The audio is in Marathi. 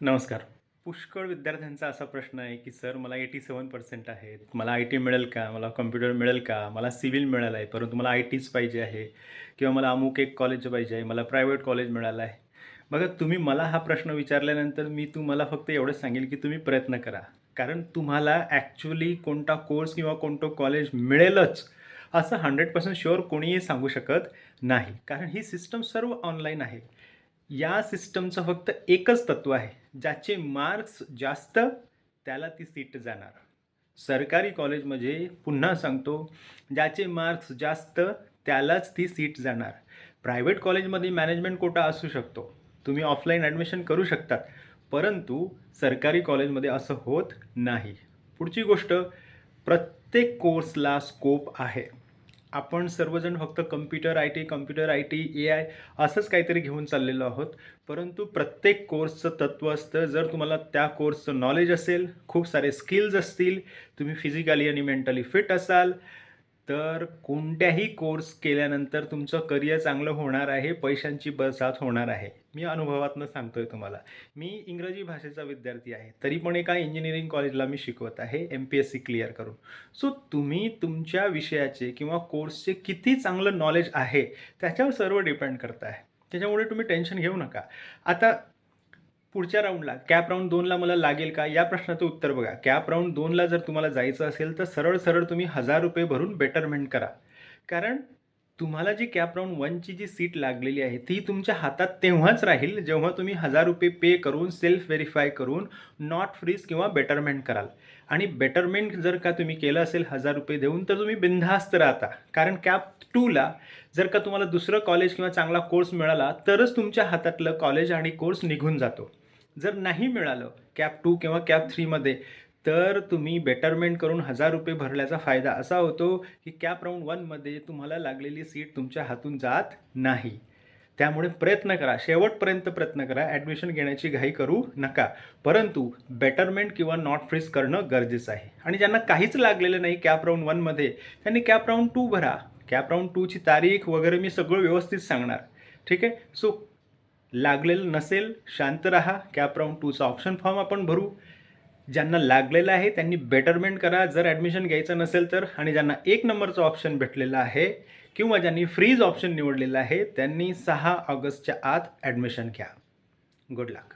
नमस्कार. पुष्कळ विद्यार्थ्यांचा असा प्रश्न आहे की सर मला एटी सेवन पर्सेंट आहेत. मला आय टी मिळेल का? मला कम्प्युटर मिळेल का? मला सिव्हिल मिळालं आहे परंतु मला आय टीच पाहिजे आहे किंवा मला अमुक एक कॉलेज पाहिजे आहे मला प्रायव्हेट कॉलेज मिळालं आहे. बघा तुम्ही मला हा प्रश्न विचारल्यानंतर मी तुम्हाला फक्त एवढंच सांगेल की तुम्ही प्रयत्न करा. कारण तुम्हाला ॲक्च्युली कोणता कोर्स किंवा कोणतं कॉलेज मिळेलच असं हंड्रेड पर्सेंट शुअर कोणीही सांगू शकत नाही. कारण ही सिस्टम सर्व ऑनलाईन आहे. या सिस्टमचं फक्त एकच तत्त्व आहे ज्याचे मार्क्स जास्त त्याला ती सीट जाणार. सरकारी कॉलेजमध्ये पुन्हा सांगतो ज्याचे मार्क्स जास्त त्यालाच ती सीट जाणार. प्रायव्हेट कॉलेजमध्ये मॅनेजमेंट कोटा असू शकतो. तुम्ही ऑफलाईन ॲडमिशन करू शकतात परंतु सरकारी कॉलेजमध्ये असं होत नाही. पुढची गोष्ट प्रत्येक कोर्सला स्कोप आहे. आपण सर्वजण फक्त computer I T computer I T A I असंच काहीतरी घेऊन चाललेलो आहोत. परंतु प्रत्येक कोर्सचं तत्त्व असतं जर तुम्हाला त्या कोर्सचं नॉलेज असेल खूप सारे स्किल्स असतील तुम्ही फिजिकली आणि मेंटली फिट असाल तर कोणत्याही कोर्स केल्यानंतर तुमचं करिअर चांगलं होणार आहे पैशांची बरसात होणार आहे. मी अनुभवातनं सांगतोय तुम्हाला. मी इंग्रजी भाषेचा विद्यार्थी आहे तरी पण एका इंजिनिअरिंग कॉलेजला मी शिकवत आहे M P S C clear करून. सो तुम्ही तुमच्या विषयाचे किंवा कोर्सचे किती चांगलं नॉलेज आहे त्याच्यावर सर्व डिपेंड करत आहे त्याच्यामुळे तुम्ही टेन्शन घेऊ नका. आता पुढच्या राऊंडला कॅप राऊंड दोनला मला लागेल का? या प्रश्नाचं उत्तर बघा. कॅप राऊंड दोनला जर तुम्हाला जायचं असेल तर सरळ सरळ तुम्ही हजार रुपये भरून बेटरमेंट करा. कारण तुम्हाला जी कॅप राऊंड वनची जी सीट लागलेली आहे ती तुमच्या हातात तेव्हाच राहील जेव्हा तुम्ही हजार रुपये पे करून सेल्फ व्हेरीफाय करून नॉट फ्रीज किंवा बेटरमेंट कराल. आणि बेटरमेंट जर का तुम्ही केलं असेल हजार रुपये देऊन तर तुम्ही बिनधास्त राहता. कारण कॅप टूला जर का तुम्हाला दुसरं कॉलेज किंवा चांगला कोर्स मिळाला तरच तुमच्या हातातलं कॉलेज आणि कोर्स निघून जातो. जर नाही मिळालं कॅप टू किंवा कॅप थ्रीमध्ये तर तुम्ही बेटरमेंट करून हजार रुपये भरल्याचा फायदा असा होतो की कॅप राऊंड वनमध्ये तुम्हाला लागलेली सीट तुमच्या हातून जात नाही. त्यामुळे प्रयत्न करा शेवटपर्यंत प्रयत्न करा ॲडमिशन घेण्याची घाई करू नका. परंतु बेटरमेंट किंवा नॉट फ्रीज करणं गरजेचं आहे. आणि ज्यांना काहीच लागलेलं नाही कॅप राऊंड वनमध्ये त्यांनी कॅप राऊंड टू भरा. कॅप राऊंड टूची तारीख वगैरे मी सगळं व्यवस्थित सांगणार. ठीक आहे? सो लागलेलं नसेल शांत राहा कॅप राऊंड टूचा ऑप्शन फॉर्म आपण भरू. ज्यांना लागलेलं आहे त्यांनी बेटरमेंट करा. जर ॲडमिशन घ्यायचं नसेल तर आणि ज्यांना एक नंबरचं ऑप्शन भेटलेलं आहे किंवा ज्यांनी फ्रीज ऑप्शन निवडलेलं आहे त्यांनी सहा ऑगस्टच्या आत ॲडमिशन घ्या. गुड लक